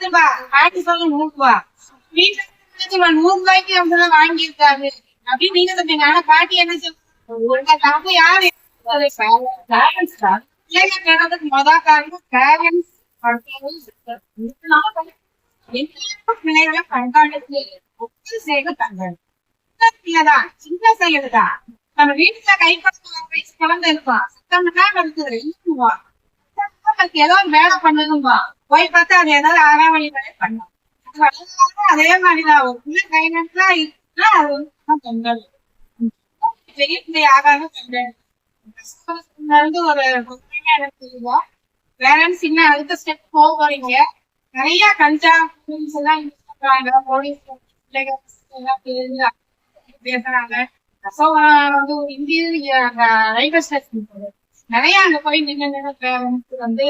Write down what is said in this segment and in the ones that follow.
பத்து ரூபா பாட்டி சொல்ல நூறு ரூபா வீட்டுல இருந்து நூறு ரூபாய்க்கு அவங்க வாங்கியிருக்காரு. அப்படின்னு நீங்க சொன்னீங்க. ஆனா பாட்டி என்ன சொல்லுங்க தப்பு யாரு? பிள்ளைங்க கிடந்ததுக்கு மொத காரணம் பேரண்ட்ஸ் பிள்ளைகளை கண்காணித்து ஒப்பு செய்து கண்காணி பிள்ளைதான் சின்ன செயல்தான் நம்ம வீட்டுல கைப்பற்ற குழந்தை இருப்பான் சத்தம்னா இருக்குது இருக்குவா அதுக்கு ஏதோ ஒரு வேலை பண்ணணும்பா. போய் பார்த்தா அது ஏதாவது ஆறாம் வழி வேலை பண்ணும் அதே மாதிரிதான். ஒரு பிள்ளை கை நட்டா இருக்குன்னா அது வந்து கண்காணி பெரிய பிள்ளை ஆகாத கண்காணி இருந்து ஒரு உண்மையா எனக்கு பேரண்ட்ஸ் இன்னும் அடுத்த ஸ்டெப் போக போறீங்க. நிறைய கஞ்சா போலீஸ் எல்லாம் யூஸ் பண்றாங்க. போலீஸ் பிள்ளைகள் எல்லாம் தெரிஞ்சு பேசுறாங்க. ஸோ வந்து ஒரு இந்திய ரயில்வே ஸ்டேஷன் நிறைய அங்க போய் நின்று நின்று பேரண்ட்ஸ் வந்து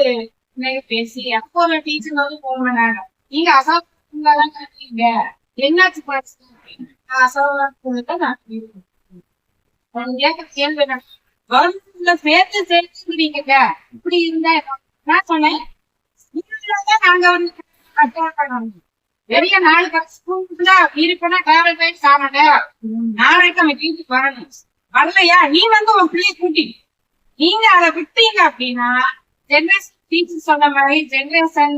பிள்ளைங்க பேசி அப்போ ஒரு டீச்சர் வந்து போக மாட்டாங்க நீங்க அசோகதான் கட்டுறீங்க என்னாச்சு போச்சு அசோகத்தை நான் கேட்க கேள்வி என்ன? கவர்மெண்ட்ல சேர்த்து சேர்த்துக்கிறீங்க இப்படி இருந்தா நான் சொன்னேன் நாங்க வந்து கட்டணம் பண்ணணும். பெரிய நாலு ஸ்கூலுக்குள்ள இருப்பனா டிராவல் பண்ணி சாமாங்க நாளைக்கு அவன் வீட்டுக்கு வரணும். வரலையா? நீ வந்து உன் பிள்ளைய கூட்டி. நீங்க அதை விட்டீங்க அப்படின்னா ஜென்ரேஷன் டீச்சர் சொன்ன மாதிரி ஜெனரேஷன்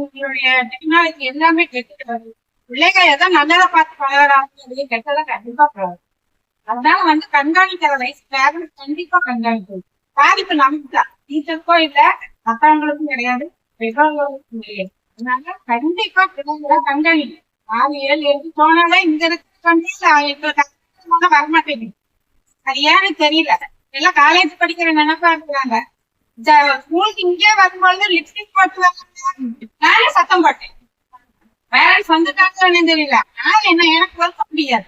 டெக்னாலஜி எல்லாமே கெட்டு வருது பிள்ளைங்க எதை நல்லதை பார்த்து பழகிறாங்க கெட்டதை கண்டிப்பா பழகும் அதனால வந்து கண்காணிக்கிற வயசு பேரண்ட்ஸ் கண்டிப்பா கண்காணிக்கணும். பாதிப்பு நமக்கு தான். டீச்சருக்கோ இல்ல மத்தவங்களுக்கும் கிடையாது பெற்றோர்களுக்கும் கிடையாது. அதனால கண்டிப்பா பிள்ளைங்களை கண்காணிக்கணும். ஆறு ஏழு எட்டு போனாலே இங்க இருக்க வரமாட்டேங்குது. அது ஏன்னு தெரியல. எல்லாம் காலேஜ் படிக்கிற நினைப்பா இருக்கிறாங்க. ஸ்கூலுக்கு இங்கே வரும்பொழுது லிப்ஸ்டிக் போட்டு நானே சத்தம் போட்டேன். பேரண்ட்ஸ் வந்துட்டாங்கன்னு தெரியல. நான் என்ன எனக்கு வர முடியாது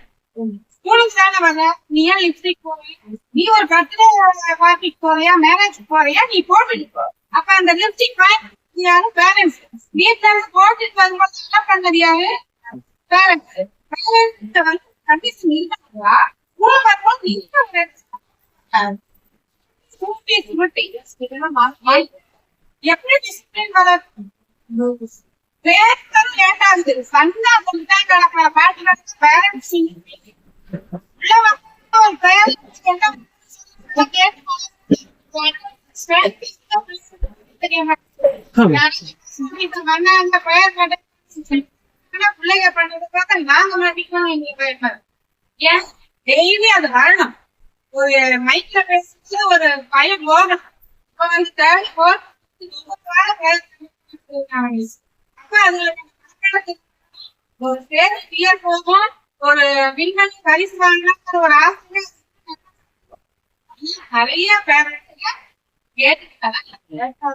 ஸ்கூலுக்கு தானே வர நீ ஏன் லிப்ஸ்டிக் போறிய நீ ஒரு பர்த்டே பார்ட்டிக்கு போறியா மேரேஜ் போறியா நீ போட்டுட்டு போ. அப்ப அந்த லிப்ஸ்டிக் யாரு? பேரண்ட்ஸ் வீட்டுல இருந்து போட்டுட்டு வரும்போது என்ன பண்ணது யாரு? பேரண்ட்ஸ் பேரண்ட்ஸ் வந்து கண்டிஷன் இல்லைங்களா ஸ்கூல் வரும்போது எப்படி டிசிப்ளின் வளர்க்கும் பேசுறது லேட் ஆகுது சண்டா சொல்லிட்டா கிடக்குற பேரண்ட்ஸ் ஒரு பேரண்ட்ஸ் பிள்ளைங்க பண்றது பார்த்தா நாங்க மாட்டிக்கணும் எங்களுக்கு ஏன்? டெய்லி அது வரணும். ஒரு மைக்ல பேசுறது ஒரு பயம் போகணும் இப்ப வந்து தேவை அப்ப அதுல ஒரு பேர் கிளியர் போகும் ஒரு விண்வெளி பரிசு வாங்கினா ஒரு ஆசிரியர் நிறைய பேரண்ட்ஸுங்க கேட்டுக்கிட்டாங்க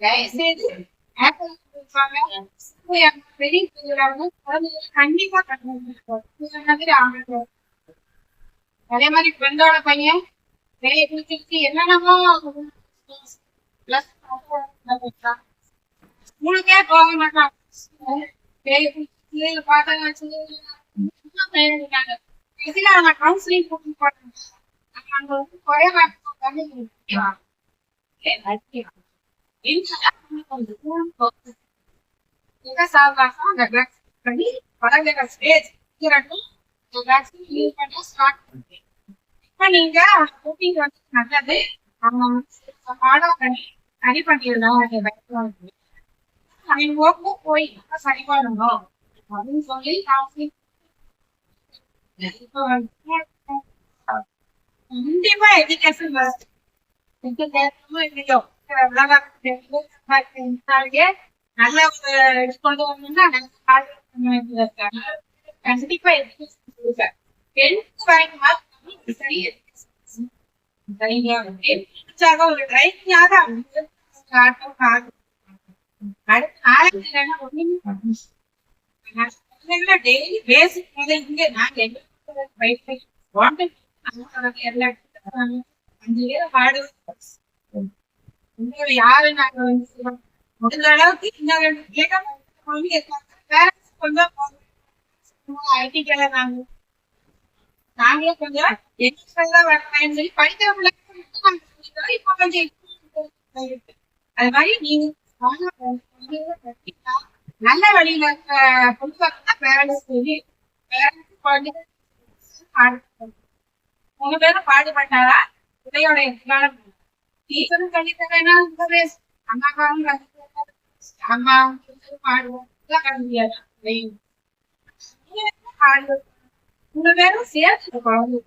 தயவுசெய்து ஆப்பிள் பெரிய குழந்தைகளை கண்டிப்பா மாதிரி ஆகணும் அதே மாதிரி ஃப்ரெண்டோட பையன் வேலையை குடிச்சிருச்சு என்னென்னமோ பிளஸ் போக மாட்டான். பார்த்தாங்க குடிச்சு பார்த்தா வச்சு இதுல நான் கவுன்சிலிங் கூட்டு போறேன் அங்க வந்து குறைய மாட்டோம் ஸ்டேஜ் இப்ப நீங்க குக்கிங் வந்து நல்லது. ஃபாலோ பண்ணி சரி பண்ணிடலாம் அவங்க ஒப்பு போய் சரி பண்ணணும். அப்படின்னு சொல்லி இப்போ கண்டிப்பா எஜுகேஷன் இல்லையோ? நல்ல கொண்டு வரணும்னா கண்டிப்பா எஜுகேஷன் டென்த் ரேங்க் மார்க் சரி ஒரு ட்ரைனிங்காக அடுத்த நாளைக்கு டெய்லி பேசிக் இங்க நாங்க அஞ்சு பேர் பாடு உங்களை யாரு நாங்களே கொஞ்சம் எக்ஸ்ட்ரா வரணும் சொல்லி படிக்கிறவங்களை இப்ப கொஞ்சம் அது மாதிரி நீங்க நல்ல நல்ல வழியில இருக்க வரதான் பேரண்ட்ஸ் சொல்லி பேரண்ட்ஸ் குழந்தைகள் பாடுபட்டாங்க மூணு பேரும் பாடுபட்டாரா இதையோட எதிர்காலம் டீச்சரும் கண்டிப்பா அம்மாக்காவும் அம்மா பாடுவோம். கட்ட உங்க பேரும் சேர்த்து குழந்தை